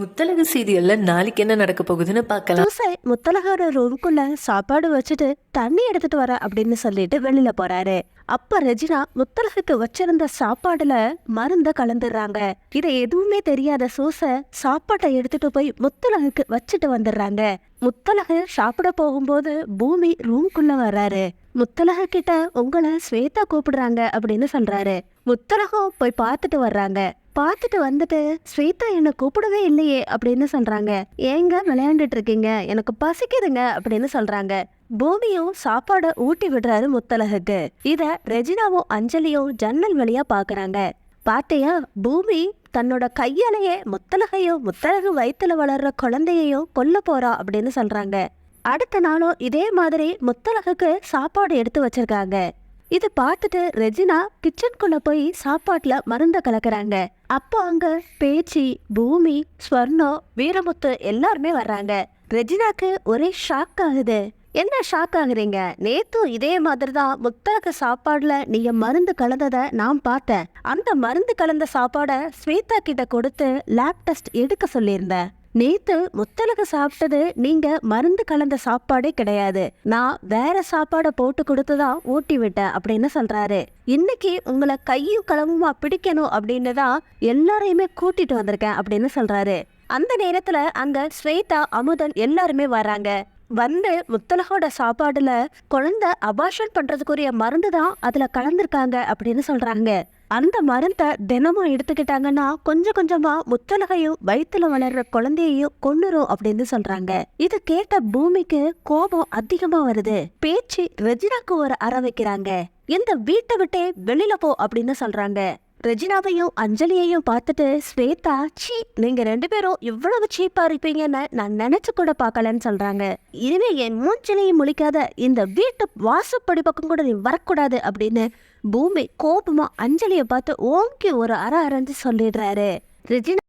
முத்தலகு சீரியல்ல நாளைக்கு என்ன நடக்க போகுதுன்னு பார்க்கலாம். தூசை முத்தலகோட ரூம்குள்ள சாப்பாடு வச்சுட்டு தண்ணி எடுத்துட்டு வர அப்படின்னு சொல்லிட்டு வெளியில போறாரு. அப்ப ரெஜினா முத்தலகுக்கு வச்சிருந்த சாப்பாடுல மருந்த கலந்துடுறாங்க. இதை எதுவுமே தெரியாத சூச சாப்பாட்டை எடுத்துட்டு போய் முத்தலகுக்கு வச்சுட்டு வந்துடுறாங்க. முத்தலகு சாப்பிட போகும்போது பூமி ரூம்குள்ள வர்றாரு. முத்தலக கிட்ட உங்களை ஸ்வேதா கூப்பிடுறாங்க அப்படின்னு சொல்றாரு. முத்தலகம் போய் பார்த்துட்டு வர்றாங்க. பார்த்துட்டு வந்துட்டு ஸ்வேதா என்ன கூப்பிடவே இல்லையே அப்படின்னு சொல்றாங்க. ஏங்க விளையாண்டுட்டு இருக்கீங்க எனக்கு பசிக்குதுங்க அப்படின்னு சொல்றாங்க. பூமியும் சாப்பாட ஊட்டி விடுறாரு முத்தலகுக்கு இத ரெஜினாவும் அஞ்சலியும் ஜன்னல் வழியா பாக்குறாங்க. பாத்தியா பூமி தன்னோட கையாலேயே முத்தலகையும் முத்தலகு வயிற்றுல வளர்ற குழந்தையையும் கொல்ல போறா அப்படின்னு சொல்றாங்க. அடுத்த நாளும் இதே மாதிரி முத்தலகுக்கு சாப்பாடு எடுத்து வச்சிருக்காங்க. இது பார்த்துட்டு ரெஜினா கிச்சனுக்குள்ள போய் சாப்பாட்டுல மருந்த கலக்குறாங்க. அப்போ அங்க பேச்சி பூமி ஸ்வர்ணம் வீரமுத்து எல்லாருமே வர்றாங்க. ரெஜினாக்கு ஒரே ஷாக் ஆகுது. என்ன ஷாக் ஆகுறீங்க? நேத்தும் இதே மாதிரி தான் முத்தலக சாப்பாடுல நீங்க மருந்து கலந்ததை நான் பார்த்தேன். அந்த மருந்து கலந்த சாப்பாட ஸ்வேதா கிட்ட கொடுத்து லேப் டெஸ்ட் எடுக்க சொல்லியிருந்தேன். நேத்து முத்தலகு சாப்பிட்டது நீங்க மருந்து கலந்த சாப்பாடே கிடையாது. நான் வேற சாப்பாடை போட்டு கொடுத்துதான் ஊட்டி விட்டேன் அப்படின்னு சொல்றாரு. இன்னைக்கு உங்களை கையும் களவுமா பிடிக்கணும் அப்படின்னு தான் எல்லாரையுமே கூட்டிட்டு வந்திருக்கேன் அப்படின்னு சொல்றாரு. அந்த நேரத்துல அங்க ஸ்வேதா அமுதன் எல்லாருமே வராங்க. வந்து முத்தலகோட சாப்பாடுல குழந்தை அபாஷன் பண்றதுக்குரிய மருந்து தான் அதுல கலந்திருக்காங்க அப்படின்னு சொல்றாங்க. அந்த மருந்தை தினமும் எடுத்துக்கிட்டாங்கன்னா கொஞ்சம் கொஞ்சமா முத்தலகையும் வயிற்றுல வளர்ற குழந்தையையும் கொன்னுரும் அப்படின்னு சொல்றாங்க. இது கேட்ட பூமிக்கு கோபம் அதிகமா வருது. பேச்சு ரெஜினாக்கு ஒரு அற வைக்கிறாங்க இந்த வீட்டை விட்டே வெளியில போ அப்படின்னு சொல்றாங்க. ரெஜினாவையும் அஞ்சலியையும் பார்த்துட்டு ஸ்வேதா சீ நீங்க ரெண்டு பேரும் இவ்வளவு சீப்பா இருப்பீங்கன்னு நான் நினைச்சு கூட பார்க்கலன்னு சொல்றாங்க. இனிமே என் மூஞ்சலையும் முழிக்காத இந்த வீட்டு வாசப்படி பக்கம் கூட நீ வரக்கூடாது அப்படின்னு பூமி கோபமா அஞ்சலியை பார்த்து ஓங்கி ஒரு அற அரைஞ்சு சொல்லிடுறாரு. ரெஜினா